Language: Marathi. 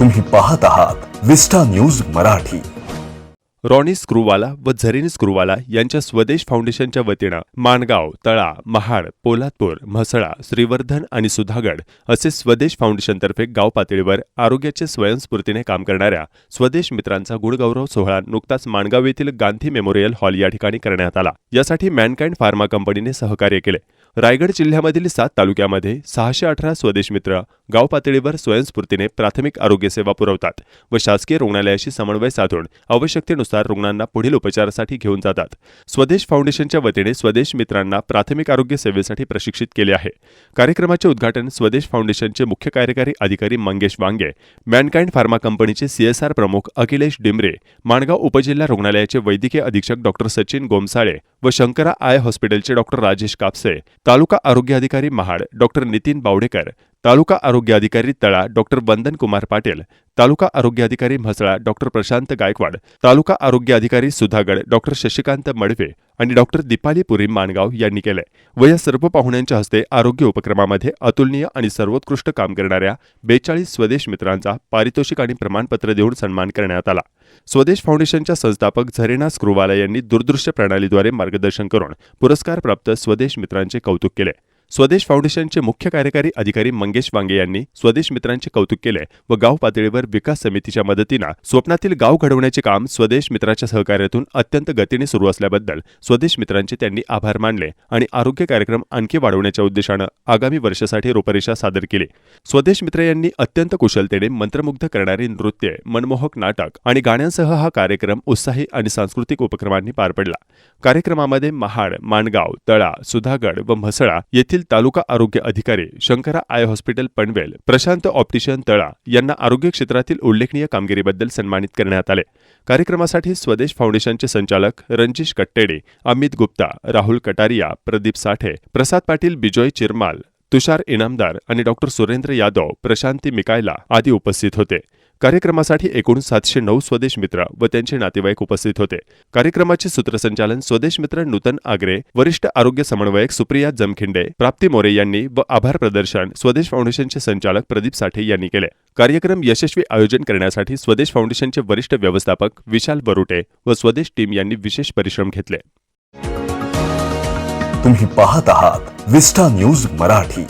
तुम्ही पाहत आहात Vista news Marathi. Ronnie Screwvala व झरीन स्क्रूवाला यांच्या स्वदेश फाउंडेशनच्या वतीनं माणगाव तळा महाड पोलादपूर म्हसळा श्रीवर्धन आणि सुधागड असे स्वदेश फाउंडेशनतर्फे गाव पातळीवर आरोग्याचे स्वयंस्फूर्तीने काम करणाऱ्या स्वदेश मित्रांचा गुणगौरव सोहळा नुकताच माणगाव येथील गांधी मेमोरियल हॉल या ठिकाणी करण्यात आला. यासाठी मॅनकाइंड फार्मा कंपनीने सहकार्य केले. रायगड जिल्ह्यामधील सात तालुक्यामध्ये सहाशे अठरा स्वदेश मित्र गाव पातळीवर स्वयंस्फूर्तीने प्राथमिक आरोग्य सेवा पुरवतात व शासकीय रुग्णालयाशी समन्वय साधून आवश्यकतेनुसार रुग्णांना पुढील उपचारासाठी घेऊन जातात. स्वदेश फाउंडेशनच्या वतीने स्वदेश मित्रांना प्राथमिक आरोग्य सेवेसाठी प्रशिक्षित केले आहे. कार्यक्रमाचे उद्घाटन स्वदेश फाउंडेशनचे मुख्य कार्यकारी अधिकारी मंगेश वांगे मॅनकाइंड फार्मा कंपनीचे सीएसआर प्रमुख अखिलेश डिमरे माणगाव उपजिल्हा रुग्णालयाचे वैद्यकीय अधीक्षक डॉक्टर सचिन गोमसाळे व शंकरा आय हॉस्पिटलचे डॉक्टर राजेश कापसे तालुका आरोग्य अधिकारी महाड डॉक्टर नितीन बावडेकर तालुका आरोग्य अधिकारी तळा डॉक्टर वंदन कुमार पाटील तालुका आरोग्य अधिकारी म्हसळा डॉक्टर प्रशांत गायकवाड तालुका आरोग्य अधिकारी सुधागड डॉक्टर शशिकांत मडवे आणि डॉक्टर दीपाली पुरी माणगाव यांनी केले. व या सर्व पाहुण्यांच्या हस्ते आरोग्य उपक्रमामध्ये अतुलनीय आणि सर्वोत्कृष्ट काम करणाऱ्या बेचाळीस स्वदेश मित्रांचा पारितोषिक आणि प्रमाणपत्र देऊन सन्मान करण्यात आला. स्वदेश फाउंडेशनच्या संस्थापक झरेना स्क्रुवाला यांनी दूरदृश्य प्रणालीद्वारे मार्गदर्शन करून पुरस्कारप्राप्त स्वदेश मित्रांचे कौतुक केले. स्वदेश फाउंडेशनचे मुख्य कार्यकारी अधिकारी मंगेश वांगे यांनी स्वदेश मित्रांचे कौतुक केले व गाव पातळीवर विकास समितीच्या मदतीनं स्वप्नातील गाव घडवण्याचे काम स्वदेश मित्राच्या सहकार्यातून अत्यंत गतीने सुरू असल्याबद्दल स्वदेश मित्रांचे त्यांनी आभार मानले आणि आरोग्य कार्यक्रम आणखी वाढवण्याच्या उद्देशानं आगामी वर्षासाठी रूपरेषा सादर केली. स्वदेश मित्र यांनी अत्यंत कुशलतेने मंत्रमुग्ध करणारी नृत्य मनमोहक नाटक आणि गाण्यांसह हा कार्यक्रम उत्साही आणि सांस्कृतिक उपक्रमांनी पार पडला. कार्यक्रमामध्ये महाड माणगाव तळा सुधागड व म्हसळा येथील तालुका आरोग्य अधिकारी Shankara eye hospital Panvel Prashant optician Tala यांना आरोग्य क्षेत्रातील उल्लेखनीय कामगिरीबद्दल सन्मानित करण्यात आले. कार्यक्रमासाठी स्वदेश फाउंडेशनचे संचालक रणजिश कट्टेडे अमित गुप्ता राहुल कटारिया प्रदीप साठे प्रसाद पाटील बिजोय चिरमाल तुषार इनामदार आणि डॉक्टर सुरेंद्र यादव प्रशांती मिकायला आदी उपस्थित होते. कार्यक्रमासाठी एकूण सातशे नऊ स्वदेश मित्र व त्यांचे नातेवाईक उपस्थित होते. कार्यक्रमाचे सूत्रसंचालन स्वदेश मित्र नूतन आग्रे वरिष्ठ आरोग्य समन्वयक सुप्रिया जमखिंडे प्राप्ती मोरे यांनी व आभार प्रदर्शन स्वदेश फाउंडेशनचे संचालक प्रदीप साठे यांनी केले. कार्यक्रम यशस्वी आयोजन करण्यासाठी स्वदेश फाउंडेशनचे वरिष्ठ व्यवस्थापक विशाल बरुटे व स्वदेश टीम यांनी विशेष परिश्रम घेतले. तुम्ही पाहत आहात विस्टा न्यूज मराठी.